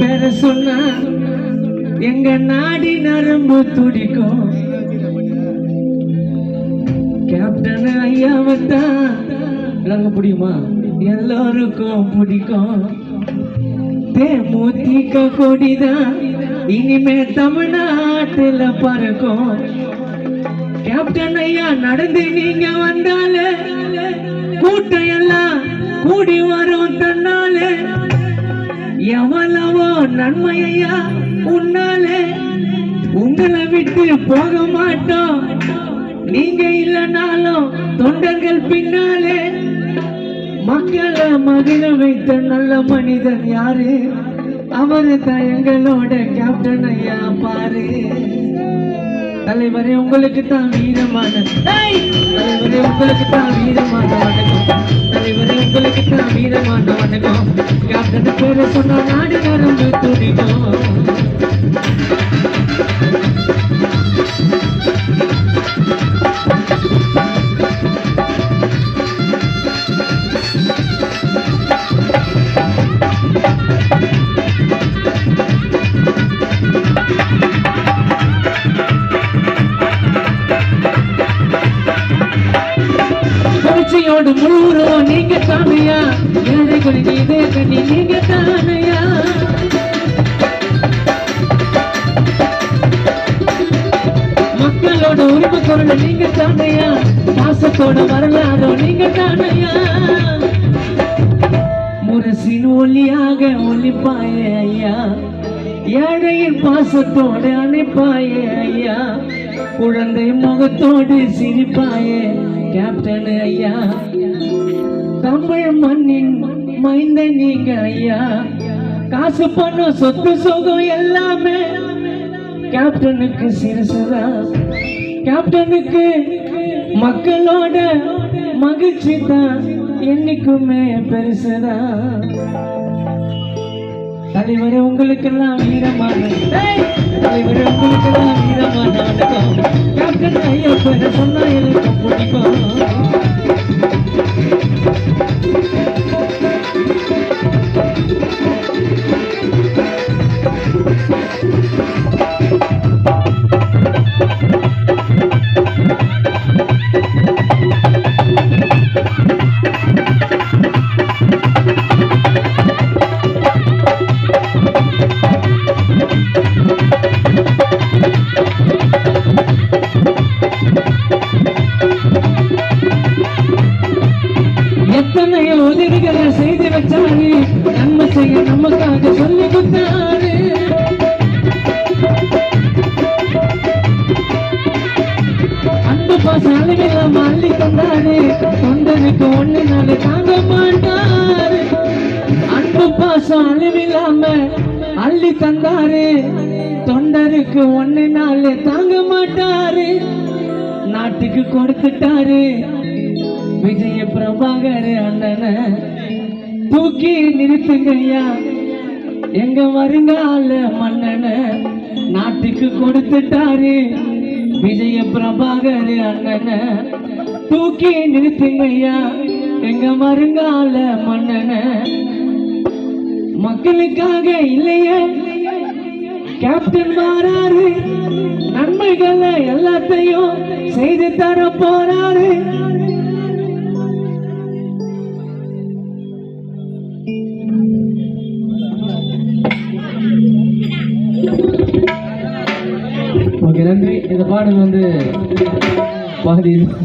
பேர சொன்னா எங்க நாடி நரம்பு துடிக்கும். கேப்டன் ஐயாவத்தான் தான் விளங்க முடியுமா? எல்லோருக்கும் பிடிக்கும். தேமுதிக கொடிதான் இனிமே தமிழ்நாட்டுல பறக்கும். கேப்டன் ஐயா நடந்து நீங்க வந்தாலே கூட்டம் எல்லாம் கூடி வர எவ்வளவோ நன்மையா உன்னாலே. உங்களை விட்டு போக மாட்டோம். நீங்க இல்லைனாலும் தொண்டர்கள் பின்னாலே. மக்களை மகிழ வைத்த நல்ல மனிதன் யாரு? அவரு தான் எங்களோட கேப்டன் ஐயா பாரு. தலைவரே உங்களுக்கு தான் வீரமான! தலைவரே உங்களுக்கு தான் வீரமான வணக்கம். தலைவரே உங்களுக்கு தான் வீரமான வணக்கம். கேப்டன் பேரை சொன்னா நாடு நரம்பு துடிக்கும். நாடு முழுவதும் நீங்க தானையா ஏழைகளுக்கு இதே கண்ணி நீங்க தானையா? மக்களோட உரிமை குரல் நீங்க தானையா? பாசத்தோட வரலாறோ நீங்க தானையா? முரசின் ஒளியாக ஒளிப்பாயே ஐயா. ஏழையின் பாசத்தோட அணைப்பாயே ஐயா. குழந்தை முகத்தோடு சிரிப்பாயே. கேப்டன் ஐயா. தமிழ் மண்ணின் மைந்த நீங்க ஐயா. காசு பணம் சொத்து சுகம் எல்லாமே கேப்டனுக்கு சிறுசுதா. கேப்டனுக்கு மக்களோட மகிழ்ச்சி தான் என்னைக்குமே பெருசுதான் தலைவரே உங்களுக்கெல்லாம் வீரமான ஏய்! தலைவரே உங்களுக்கெல்லாம் எத்தனையோ உதவிகளை செய்து வச்சாரு. நன்மை செய்ய நமக்காக சொல்லி கொடுத்தாரு. அன்பு பாசம் அளவில்லாம அள்ளி தந்தாரு. தொண்டனுக்கு ஒண்ணு நாள் தாங்க மாட்டாரு. அன்பு பாசம் அளவில்லாம அள்ளி தந்தாரு. தொண்டருக்கு ஒன்னு நாள் தாங்க மாட்டாரு. நாட்டுக்கு கொடுத்துட்டாரு. விஜய பிரபாகர் அண்ணனை தூக்கி நிறுத்துங்கய்யா. எங்க வருங்கால மன்னனை நாட்டுக்கு கொடுத்துட்டாரு. விஜய பிரபாகர் அண்ணனை தூக்கி நிறுத்துங்கய்யா. எங்க வருங்கால மன்னனை மக்களுக்காக இல்லையே. கேப்டன் மாறாரு. நன்மைகள் எல்லாத்தையும் செய்து தர போறாரு. ஓகே நன்றி. இந்த பாடல் வந்து பாதி